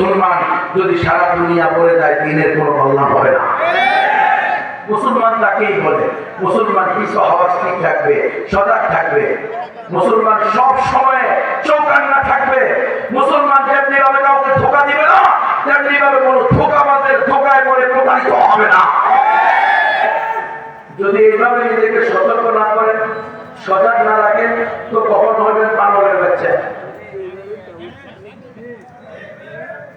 মুসলমান যদি সারা দুনিয়া পড়ে যায়, দিনের কোনো কল্যাণ হবে না। মুসলমান তাকেই বলে, মুসলমান কিছু আওয়াজ ঠিক থাকবে, সজাগ থাকবে। মুসলমান সব সময় চৌকান্না থাকবে। মুসলমান যেমনি ভাবে কাউকে ধোকা দিবে না, তেমনি ভাবে কোনো ধোকাবাজের ধোকায় পড়ে প্রতারিত হবে না। যদি এইভাবে নিজেকে সতর্ক না করেন, সজাগ না রাখেন, তো কখন হবেন পানরের বাচ্চা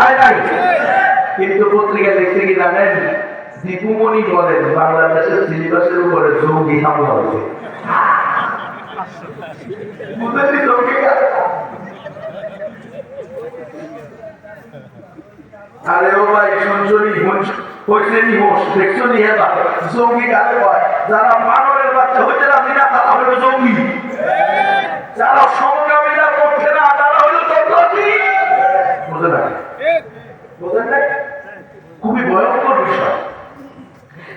হয় নাই? কিন্তু পত্রিকা জানেন, দীপুমণি বলেন, বাংলাদেশের সিলেবাসের উপরে জঙ্গি হামলা হয়েছে। জঙ্গি? কারা? আরে ও ভাই হয় যারা মানবের বাচ্চা হইতে না, তারা হলো জঙ্গি। খুবই ভয়ঙ্কর বিষয়।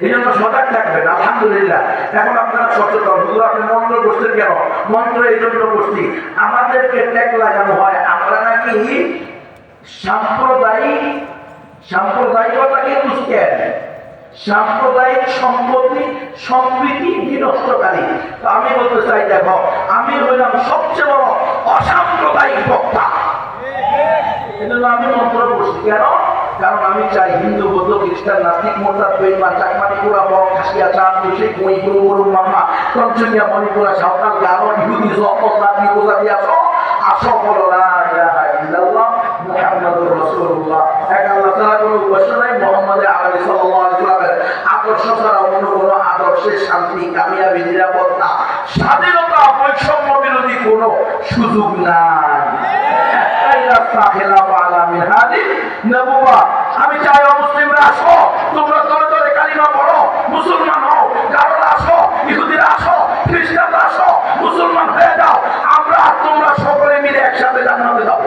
এই জন্য সজাগ থাকবেন, আলহামদুলিল্লাহ। এখন আপনারা সচেতন, হুজুর, আপনি মন্ত্র করছেন কেন? মন্ত্র এই জন্য করছি আমাদেরকে ট্যাগ লাগানো হয়, আমরা নাকি সাম্প্রদায়িক সাম্প্রদায়িকতাকে দুষ্কেন সাম্প্রদায়িক সম্পত্তি, সম্প্রীতি বিনষ্টকারী। আমি বলতে চাই, দেখো, আমি হইলাম সবচেয়ে বড় অসাম্প্রদায়িক বক্তা। এজন্য আমি মন্ত্র করছি কেন? কারণ আমি চাই হিন্দু, বৌদ্ধ, খ্রিস্টান, নাস্তিক মোর্চার বেইমান, চাকমানি পুরা বড় খাসিয়া, চাঁদ মুশিক মই, গুরু গুরু, মাম্মা তঞ্চনিয়া মণিপুরা, সাঁওতাল, গারো, ইহুদি যত জাতি উপজাতি আসো আসো, বলো না ইলাহা ইল্লাল্লাহ মুহাম্মাদুর রাসূলুল্লাহ। এক আল্লাহ তাআলা কোনো উপাস্য নাই, মুহাম্মদ আলাইহি সাল্লাল্লাহু আলাইহি সাল্লামের স্বাধীনতা, বৈষম্য বিরোধী কোনো সুযোগ নাই। আমি চাই অমুসলিমরা আসো, তোমরা তলে তলে কালিমা পড়ো, মুসলমান হও গারোরা আসো, ইহুদিরা আসো, খ্রিস্টানরা আসো, মুসলমান হয়ে যাও, আমরা তোমরা সকলে মিলে একসাথে জান্নাতে যাব।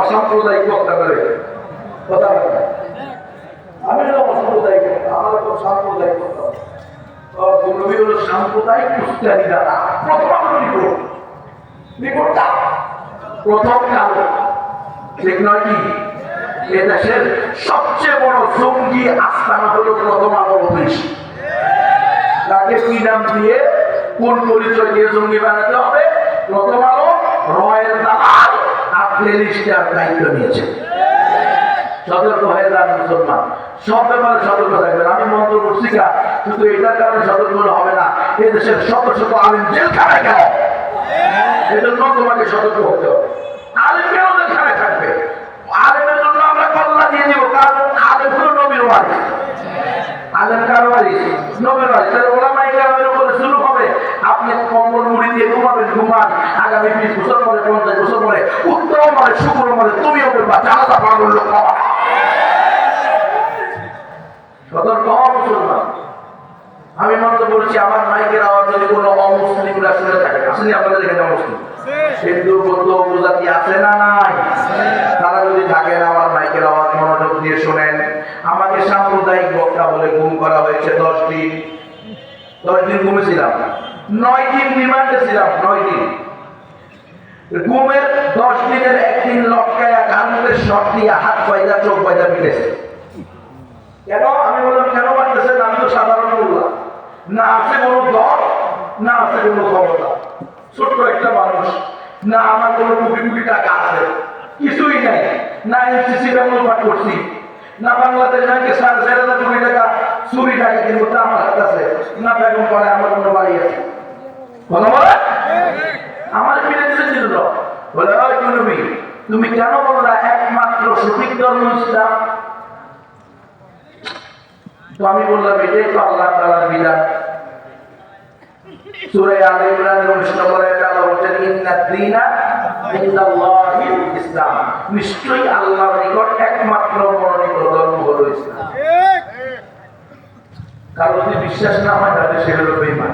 অসাম্প্রদায়িক বক্তা করে। কথা আমি হলো অসাম্প্রদায়িক আমার তো সাম্প্রদায়িক বক্তা। নবী হলো সাম্প্রদায়িক উস্তাদি দাদা প্রথম নিকট নিকটটা প্রথম কালো ঠিক নয় কি? এদেশের সবচেয়ে বড় জঙ্গি আস্তানা হলো প্রথম আলো অফিস তাকে কি নাম দিয়ে, কোন পরিচয় দিয়ে জঙ্গি বানাতে হবে? প্রথম আলো রয়্যাল দালাল আর প্লেলিস্টের দায়িত্ব নিয়েছে। সতর্ক হয়ে যান মুসলমান। সব ব্যাপারে সতর্ক থাকবেন। আমি মন্ত্র করছি কা, কিন্তু এটার কারণে সতর্ক হবে না। এদেশের শত শত আলিম জেলখানায় গেল এজন্য তোমাকে সতর্ক হতে হবে আলিম কেন জেলখানায় থাকবে আলিমের জন্য আমরা কল্লা দিয়ে দিব কারণ আলিম হলো নবীর ওয়ারিস আলেম কার ওয়ারিস আমি মনে বলছি, আমার মাইকের আওয়াজ যদি কোনো অমুসলিমরা শুনে থাকে আসলে আপনাদের এখানে অমুসলিম? হিন্দু বৌদ্ধ, উপজাতি আছে না নাই? তারা যদি থাকেন আমার মাইকের আওয়াজ মনোযোগ দিয়ে শোনেন। আমাকে সাম্প্রদায়িক বক্তা বলে গুম করা হয়েছে দশ দিন। দশ দিন ঘুমেছিলাম নয় দিন রিমান্ডে ছিলাম, নয় দিন। ঘুমের দশ দিনের একদিন লটকায়া কানুনের শট দিয়ে হাত পয়দা চোখ পয়দা মিলেছে কেন? আমি বললাম, কেন মারতেছেন? আমি তো সাধারণ বললাম না আছে কোনো দল, না আছে কোনো ক্ষমতা। ছোট্ট একটা মানুষ। না আমার কোনো কোটি কোটি টাকা আছে। কিছুই নাই। না এনসিসি পাঠ করছি। না বাংলাদেশ ব্যাংকে সাড়ে চার কোটি টাকা চুরি টাকা কিন্তু তা আমার আছে। না বেগম পরে আমার কোনো বাড়ি আছে। আমার দিতে ছিল বলে তুমি তুমি কেন বললা একমাত্র সঠিক ধর্ম ইসলাম? তো আমি বললাম, এটাই তো আল্লাহ তাআলার বিধান। সূরা আলে ইমরানের 19 নম্বর আয়াতে আল্লাহ বলেছেন ইন্না দীনা ইসলাম। নিশ্চয়ই আল্লাহর নিকট একমাত্র মনোনীত ধর্ম হলো ইসলাম কারও যদি বিশ্বাস না হয় তাহলে সে হলো বেঈমান